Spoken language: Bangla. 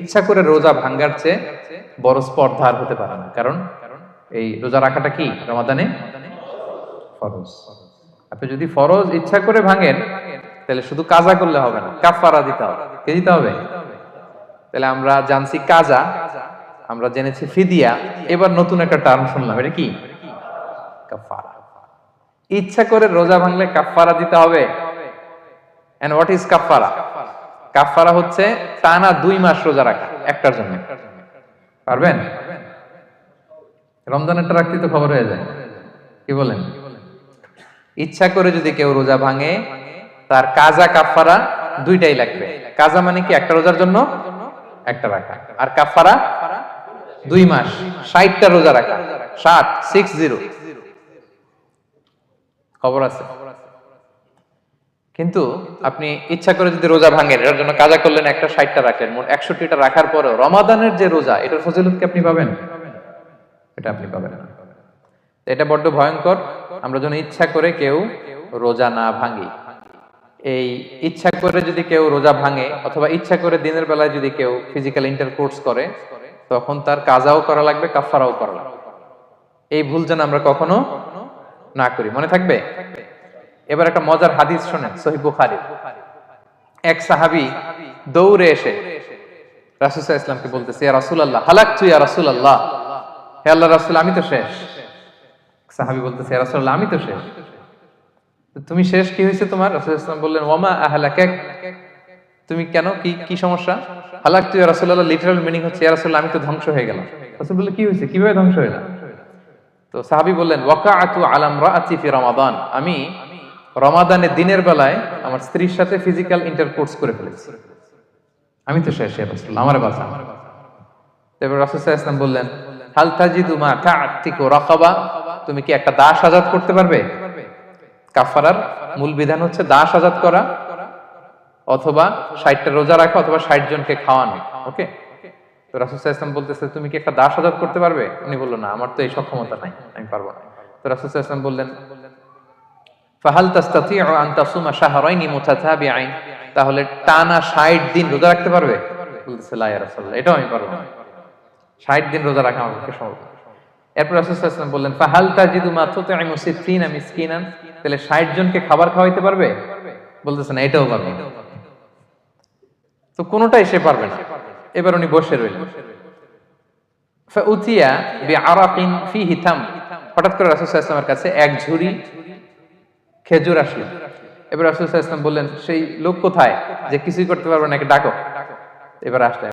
ইচ্ছা করে রোজা ভাঙ্গার চেয়ে বড় স্পর্ধা আর হতে পারে না। কারণ এই রোজা রাখাটা কি? রমাদানে ফরজ। আপনি যদি ফরজ ইচ্ছা করে ভাঙেন, তাহলে শুধু কাজা করলে হবে না কাফারা দিতে হবে। কে দিতে হবে? তাহলে আমরা জানছি কাজা, আমরা জেনেছি ফিদিয়া, এবার নতুন একটা টার্ম শুনলাম, এটা কি? কাফারা ইচ্ছা করে রোজা ভাঙলে কাফারা দিতে হবে। এন্ড হোয়াট ইজ কাফারা কাফারা হচ্ছে টানা দুই মাস রোজা রাখা, একটার জন্য। পারবেন? রমজানেরটা রাখতে তো খবর হয়ে যায়। কি বলেন? ইচ্ছা করে যদি কেউ রোজা ভাঙে, তার কাজা কাফারা দুইটাই লাগবে। কাজা মানে কি? একটা রোজার জন্য, একটা রাখা। আর কাফারা দুই মাস, ষাটটা রোজা রাখা। ষাট সিক্স জিরো খবর আছে? কিন্তু আপনি ইচ্ছা করে যদি রোজা ভাঙেন, এটার জন্য কাজা করলেন একটা, ষাটটা রাখলেন, মোট একষট্টিটা রাখার পরেও রমাদানের যে রোজা, এটার ফজিলত কি আপনি পাবেন? এটা আপনি পাবেন এটা বড্ড ভয়ঙ্কর। আমরা যেন ইচ্ছা করে কেউ রোজা না ভাঙি। এই ইচ্ছা করে যদি কেউ রোজা ভাঙে, অথবা ইচ্ছা করে দিনের বেলায় যদি কেউ ফিজিক্যাল ইন্টারকোর্স করে, তখন তার কাজাও করা লাগবে কাফারাও করা লাগবে। এই ভুল যেন আমরা কখনো না করি। মনে থাকবে? এবার একটা মজার হাদিস শোনেন, সহিহ বুখারী। এক সাহাবী দৌড়ে এসে রাসূল ইসলামকে বলতেছে, ইয়া রাসূলুল্লাহ, হালাকতু ইয়া রাসূলুল্লাহ? হে আল্লাহ রাসূল, আমি তো শেষ। সাহাবী বলতেছে, ইয়া রাসূলুল্লাহ, আমি তো শেষ। তুমি শেষ কি হয়েছে তোমার? রাসূল ইসলাম বললেন ওয়ামা আহলাকাক? তুমি কেন? কি কি সমস্যা? হালাকতু ইয়া রাসূলুল্লাহ লিটারাল মিনিং হচ্ছে, ইয়া রাসূলুল্লাহ আমি তো ধ্বংস হয়ে গেলাম। রাসূল বললেন, কি হয়েছে? কীভাবে ধ্বংস হয়ে গেলাম? তো সাহাবি বললেন, ওয়াকাআতু আলাম রাআতি ফি রমাদান। আমি রমাদানের দিনের বেলায় আমার স্ত্রীর সাথে ফিজিক্যাল ইন্টারকোর্স করে ফেলেছি। আমি তো শেষ রাসূল আমার বাসা এবার রাসূল ওয়াসাল্লাম বললেন তুমি কি একটা দাস আজাদ করতে পারবে? কাফারার মূল বিধান হচ্ছে দাস আজাদ করা, অথবা 60টা রোজা রাখা, অথবা 60 জনকে খাওয়ানো, ওকে? তো রাসূল সাল্লাল্লাহু বলতেছে, তুমি কি একটা দাস আজাদ করতে পারবে? উনি বলল, না, আমার তো এই সক্ষমতা নাই, আমি পারব না। তো রাসূল আলাইহি বললেন ফাহাল তাস্তাতিউ আন তাসুমা শাহরাইনি মুতাতাবিআইন। তাহলে টানা 60 দিন রোজা রাখতে পারবে? বলতেছে, লা রাসূলুল্লাহ এটাও আমি পারব না। 60 দিন রোজা রাখা আমার পক্ষে সম্ভব এরপর রাসূল সাল্লাল্লাহু আলাইহি ওয়াসাল্লাম বললেন, ফাহাল তাজিদু মা তুতঈমু সিত্তিনা মিসকিনান? তাহলে 60 জনকে খাবার খাওয়াইতে পারবে? বলতেছে, না, এটাও পারবে। তো কোনোটাই সে পারবে না। এবার উনি বসে রইলেন। ফাউতিয়া বিআরাকিন ফিহি তাম। হঠাৎ করে রাসূল সাল্লাল্লাহু আলাইহি কাছে এক ঝুড়ি খেজুর আসলো। এবার রাসুল ইসলাম বললেন, সেই লোক কোথায় যে কিছুই করতে পারবে না ডাকো। এবার আসলে।